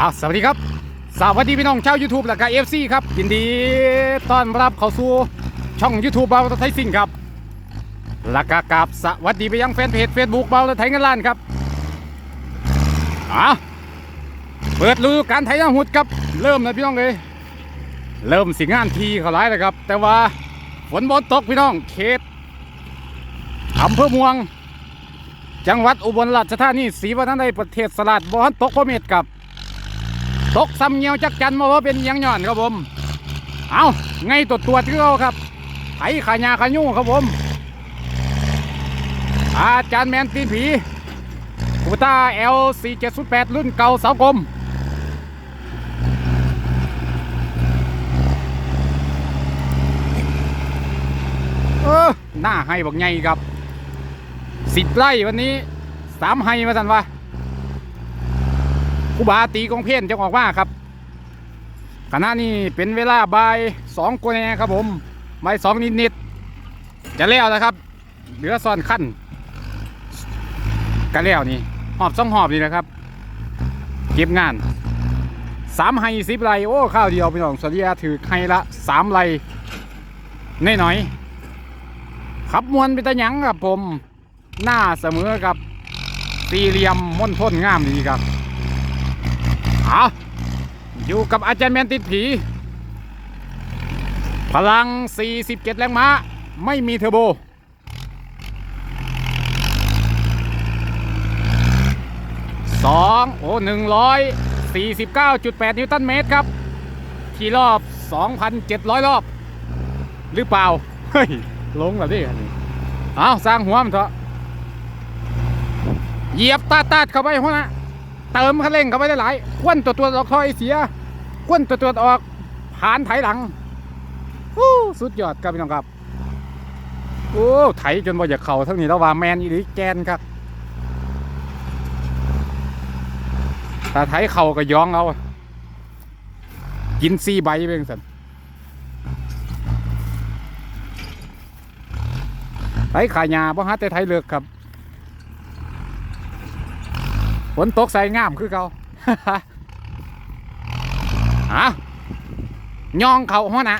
อะสวัสดีครับ สวัสดีพี่น้องชาว YouTube และก็เอฟซีครับ ยินดีต้อนรับเข้าสู่ช่อง YouTube เบาไทยซิ่งครับและก็กราบสวัสดีไปยังแฟนเพจ Facebook เบาไทยเงินล้านครับอะเปิดฤดูการไทยนาหุดครับ เริ่มเลยพี่น้องเลยเริ่มสิงานทีเขาร้ายเลยครับ แต่ว่าฝนบนตกพี่น้องเขตอำเภอมืองจังหวัดอุบลราชธานีศรีวัฒนในประเทศสลัดบอนตกพเมตรกับ ตกซ้ำเงียวจักจันมาว่าเป็นยังย่อนครับผม เอาไงตัวตัวที่เราครับไถขายาขายุ่ครับผม อาจารย์แมนตีนผีคูต้า L 4 7 8รุ่นเก่าเสากลมเออหน้าให้บอกไงครับสิบไร่วันนี้สามให้มาสันวะ ครูบาตีกองเพี้ยนจะออกว่าครับขณะนี้เป็นเวลาบ่ายสองกว่าแน่ครับผมบ่ายสองนิดๆจะแล้วนะครับ เหลือซ่อนขั้นกันแล้วนี่หอบสองหอบนี่นะครับ เก็บงานสามไฮสิบไรโอ้ข้าวเดียวพี่น้องสวัสดีถือไฮละสามไรน้อยๆขับมวนไปตะยังครับผม หน้าเสมอกับสี่เหลี่ยมม่นท้นงามดีครับ เอาอยู่กับอาจารย์แมนติดผี พลัง 47 แรงม้า ไม่มีเทอร์โบ สองโอ้หนึ่งร้อยสี่สิบเก้าจุดแปดนิวตันเมตรครับที่รอบ2,700รอบ หรือเปล่า เฮ้ย ลงแล้วดิอันนี้เอาสร้างหัวมันเถอะ เหยียบตาตาดเข้าไปหัวนะ เติมคันเร่งเข้าไปได้หลายควนตัวตัวออกถอยเสียควนตัวตัวออกผ่านไถหลังอู้สุดยอดครับพี่น้องครับโอ้ไถจนบ่อยากเข่าทั้งนี้แล้วว่าแมนอีหลีแกนครับแต่ไถเข่าก็ย้องเอากินซีใบเพียงสันไถขายยาบ่ฮะแต่ไถเลือกครับ ฝนตกใส่งามคือเขาฮะย่องเขาหัวนะ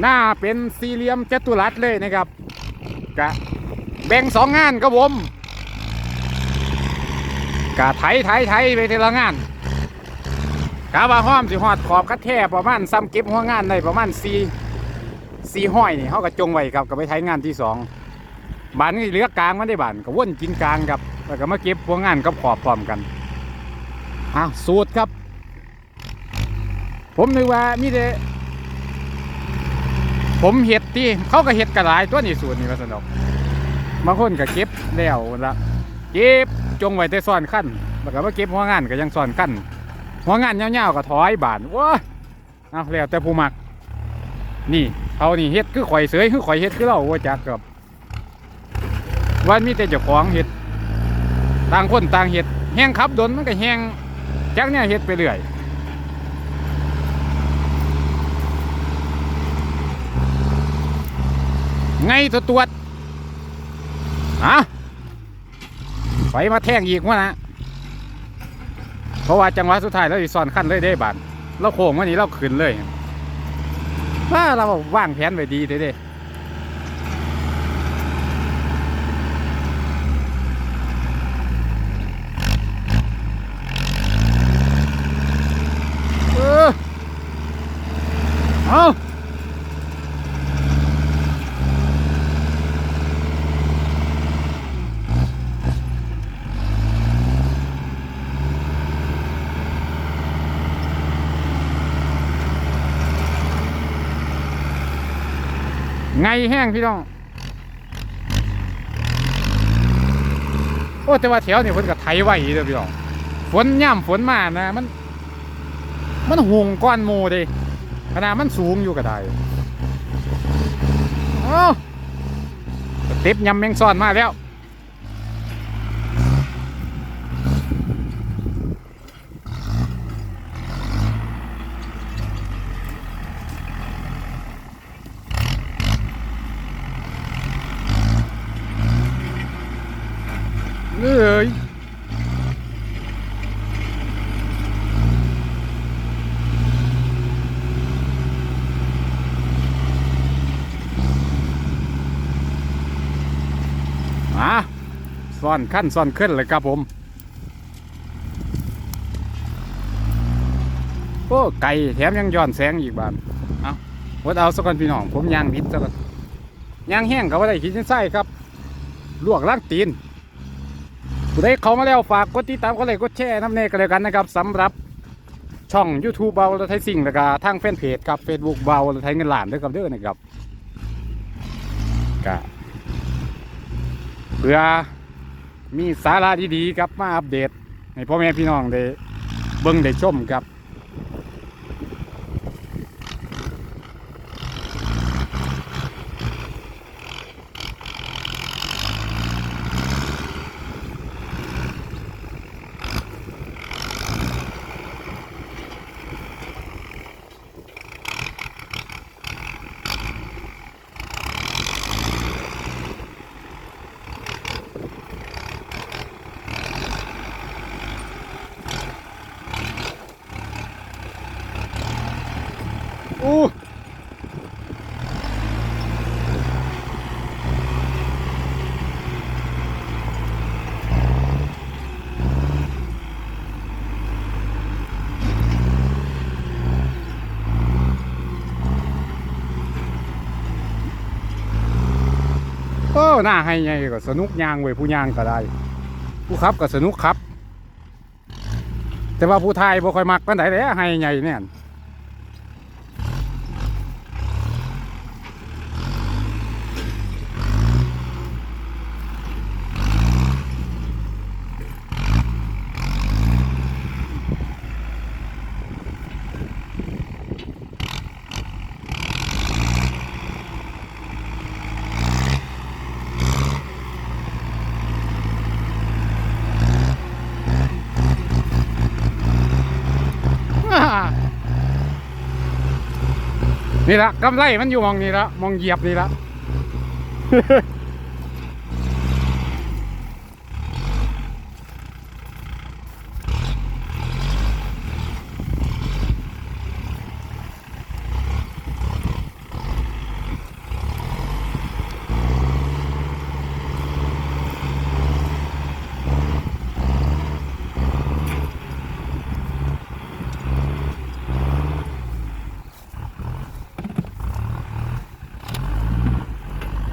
หน้าเป็นสี่เหลี่ยมจัตุรัสเลยนะครับ กะแบ่งสองงานครับผมกะไถไถไถไปทีละงานกะว่าห้อมสิหอดขอบคัดแท่ประมาณซ้ำเก็บหัวงานได้ประมาณสี่สี่ห้อยนี่เขาก็จงไว้ครับก็ไปไถงานที่สองบานนี่เหลือกลางมันได้บานก็ว่นกินกลางครับแล้วก็มาเก็บหัวงานกับขอบพร้อมกันอ้าวสูตรครับ ผมนึกว่ามีแต่ ผมเห็ดที่เขาก็เห็ดกระลายตัวนี้สูตรนี่มาสนอกบางคนก็เก็บแล้วละเก็บจงไว้แต่ซ่อนขั้นแล้วก็มาเก็บหัวงานก็ยังซ่อนขั้นหัวงานยาวๆก็ถอยบานว้าเอาแล้วแต่ผู้มัก นี่เขานี่เฮ็ดคือข่อยเสยคือข่อยเฮ็ดคือเราว่าจักกับวันมีแต่เจ้าของเฮ็ดต่างคนต่างเฮ็ดแห้งขับดนมันก็แห้งจักเนี่ยเฮ็ดไปเรื่อย ไงตัวตรวจอะไฟมาแท่งอีกวะนะเพราะว่าจังหวะสุดท้ายเราอีซ้อนขั้นเลยได้บานเราโค้งวันนี้เราขึ้นเลยว่าเราว่างแผนไว้ดีเด้ ไงแห้งพี่น้อง โอ้แต่ว่าแถวนี่ฝนกับไทยไหวเด้อพี่น้อง ฝนย่ำฝนมานะมัน มันหงก้อนโมเด้ขนาดมันสูงอยู่ก็ได้อ้สเต็บยำแมงซ่อนมาแล้ว เอ้ย มาซ่อนขั้นซ่อนขึ้นเลยครับผม โอ้ไก่แถมยังย้อนแสงอีกบานเอาวัดเอาสักคนพี่น้อง ผมย่างพิษสักคนย่างแห้งก็ว่าได้ขีดเส้นไส้ครับ ลวกล้างตีนผู้ใดเขามาแล้วฝากกดติดตามกดไลค์กดแชร์น้ำเนกันเลยกันนะครับสำหรับช่อง YouTube เบาและไทยสิ่งแล้วก็ทางแฟนเพจครับ Facebook เบาและไทยเงินหลานด้วยครับเด้อนะครับก็ เพื่อมีสาระดีๆครับมาอัปเดตให้พ่อแม่พี่น้องได้เบิ่งได้ชมครับ อู้โอ้ หน้าให้ไงก็สนุกยางเว้ยผู้ยางก็ได้ ผู้ขับก็สนุกครับ แต่ว่าผู้ไทยบ่ค่อยมักปานไหนเลยให้ไงเนี่ย นี่ละกำไรมันอยู่มองนี่ละมองเหยียบนี่ละ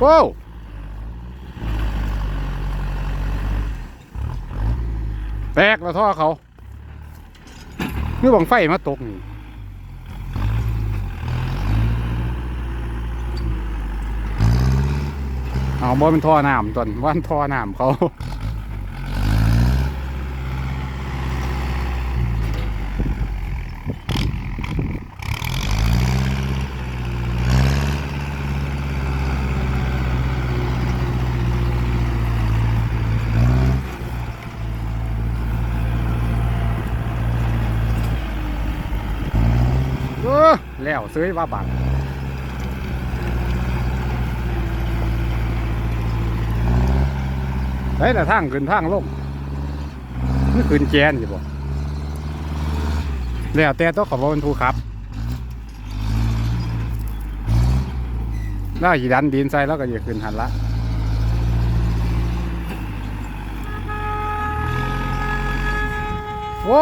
ว้าวแตกแล้วท่อเขาเมื่อบังไฟมาตกนี่เอาบ่เป็นท่อน้ำตอนว่านท่อน้ำเขา เออ แล้วซื้อว่าบังไอ้แต่ทางขึ้นทางลงนี่ขึ้นแกนอยู่บ่แล้วแต่ต้องขอบเป็นผู้ขับแล้วหีดันดินใส่แล้วก็อย่าขึ้นหันละโอ้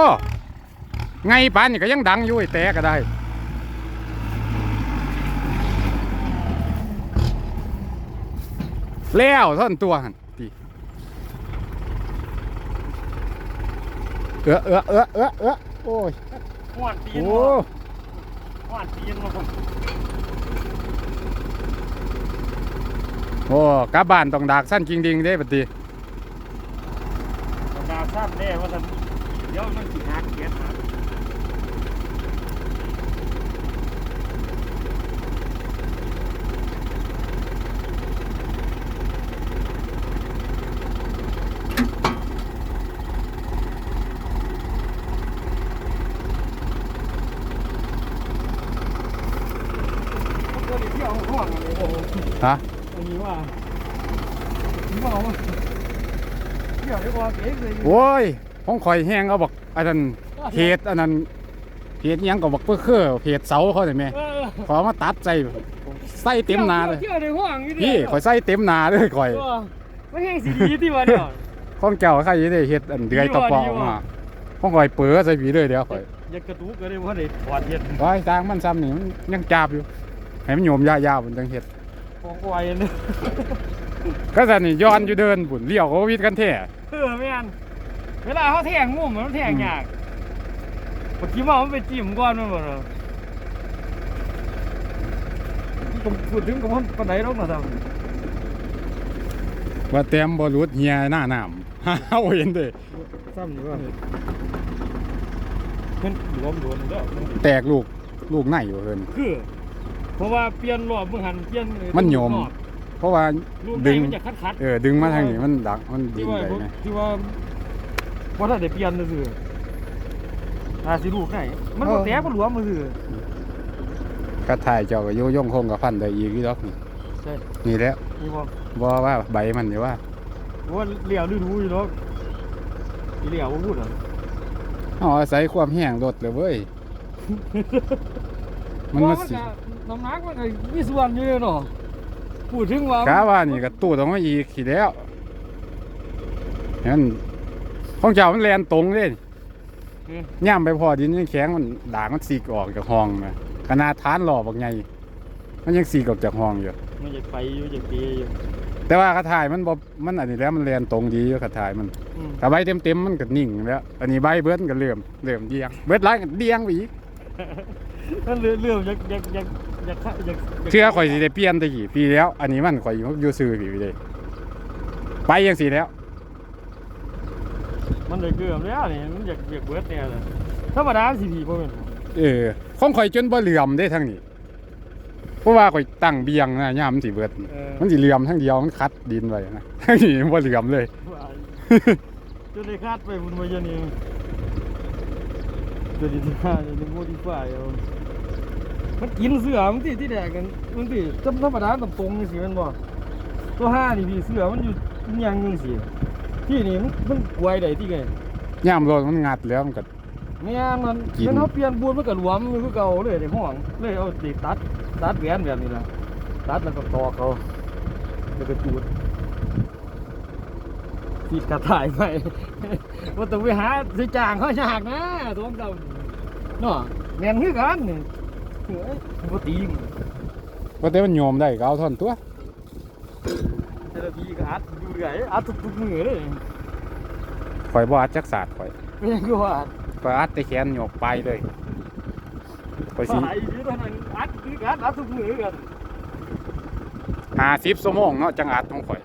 ไงปานนี่ก็ยังดังอยู่ไอ้แต่ก็ได้ แล้วท่อนตัวหันตีเออเออเออเออเออโอ้ยหวานตีนโอ้หวานตีนมาผมโอ้กลับบ้านต้องดากสั้นจริงดิงได้ปฏิดาบทราบแน่ว่าท่านเดี๋ยวมันสิหักเกียร์หักตั ที่เอาห่วงเลยโอ้โหฮะอันนี้ว่าผมบอกว่าเดี๋ยวได้บอกเองเลยโอ้ยของข่อยแห้งเอาบอกอันนั้นเพจอันนั้นเพจอิหยังก็บอกเพื่อคือเพจเสาเขาได้ไหมเออขอมาตัดใจใส่เต็มนาเลยเที่ยวในห้องอยู่พี่ข่อยใส่เต็มนาเลยข่อยไม่แห้งสีดีที่ว่าเดี๋ยวของเจ้าใครจะได้เฮ็ดอันเดือยตะปอกมาข้องข่อยเปื้อใส่ผีเลยเดี๋ยวข่อยอยากกระตุกก็ได้ว่าได้ถอดเห็ดไว้ทางมันซ้ำนี่มันยังจับอยู่ ให้มันโยมยาวๆมันจังเฮ็ดของไวเลยก็สั่นนี่ย้อนอยู่เดินบุ่นเลี้ยวเขาวิดกันแท้เออแม่นเวลาเขาแทงงุ่มมันแทงยากเมื่อกี้ว่ามันไปจิ้มก่อนมันบ่เหรอผมพูดถึงกับมันปานไหนหรอกนะท่านว่าเต็มบ่รุดเฮียหน้าน้ำเฮาเห็นเด้ซ้ำอยู่ว่ามันรวมโดนแล้วมันแตกลูกลูกไหนอยู่เพิ่นคือ เพราะว่าเปลี่ยนรอบเมื่อหันเปลี่ยนมันโยมรอบเพราะว่าลูกดึดึงงมันจะคัดคัดเออดึงมาทางนี้มันดักมันยิที่งว่าได้ไงที่ว่าว่าถ้าได้เปลี่ยนซื่ออาสิลูกไหนมันบ่แตกมันหลวมมือซื่อ กระถ่ายเจ้าก็โยยงคงกับพันได้อีกอีดอกนี่ใช่ นี่แหล้วนี่บ่ บ่ว่าใบมันนี่ว่าว่าเหลี่ยวดูดูอยู่เนาะอีเหลี่ยวบ่พูดอะเฮาอาศัยความแห้งรถเลยเว้ย มันมาสิ น้ำหนักมันก็มีส่วนอยู่เนาะพูดถึงว่ากะว่านี่ก็ตู้ต้องมาอีกขี้แล้วนั่นของเจ้ามันแลนตรงเลยย่ำไปพอดินยังแข็งมันด่างมันสีกออกจากห้องนะขนาดฐานหล่อบักใหญ่มันยังสีกออกจากห้องอยู่มันจะไปอยู่จะเกยอยู่แต่ว่ากระถ่ายมันบ่มันอันนี้แล้วมันแลนตรงดีอยู่กระถ่ายมันอืมถ้าใบเต็มๆมันก็นิ่งแล้วอันนี้ใบเบิดมันก็เริ่มเริ่มเดียงเบิดหลายก็เดียงไปอีกนั่นเรื่องเรื่องอยากอยาก อยากอยากอยากเชื่อข่อยสิได้เปลี่ยนแตะกี้ปีแล้ว อันนี้มันข่อยอยู่ซื่อพี่เด้ไปจังซี่แล้ว มันเลยเกือบแล้วนี่มันอยากอยากเบิดเนี่ยเลยธรรมดาสิพี่บ่แม่นเออของข่อยจนบ่เหลื่อมได้ทั้งนี้เพราะว่าข่อยตั้งเบียงนะยามมันสิเบิดเออมันสิเหลื่อมทั้งเดียวมันคัดดินไว้นะทั้งนี้บ่เหลื่อมเลยว่าจนได้คาดไปบุญมาเยอะนี่จนได้ที่ห้าจะโมดิฟายเอา มันกินเสือมันที่ที่แดกกันมันที่ธรรมดาตรงตรงๆนี่สิแมันบ่ตัวห้านี่พี่เสือมันอยู่อิหยังนึงสิที่นี่มันมันกวยได้ที่ไงยามรถมันงัดแล้วมันก็เนี่ยมันกินมันเขาเปลี่ยนบูนมันก็หลวมอยู่คือเก่าเลยในห้องเลยเอาติตัดตัดแหวนแบบนี้ล่ะตัดแล้วก็ตอกเขาแล้วก็จูดติดกระถ่ายไป ว่าต้องไปหาสิจางเขายากนะตัวเก่าเนาะแม่นคือกันนี่ เฮ้ยบ่ตีงว่าแต่มันโยมได้ก็เอาท่อนตัวแต่ละทีก็อัดอยู่เรื่อยอัดทุกๆมือเลยข่อยบ่อัดจักศาสตร์ข่อยไม่ใช่ก็ว่าข่อยอัดแต่แขนโยกไปเลยข่อยสิสายอยู่ตอนนั้นอัดคือกันอัดทุกมือกัน50ชั่วโมงเนาะจังอัดของข่อย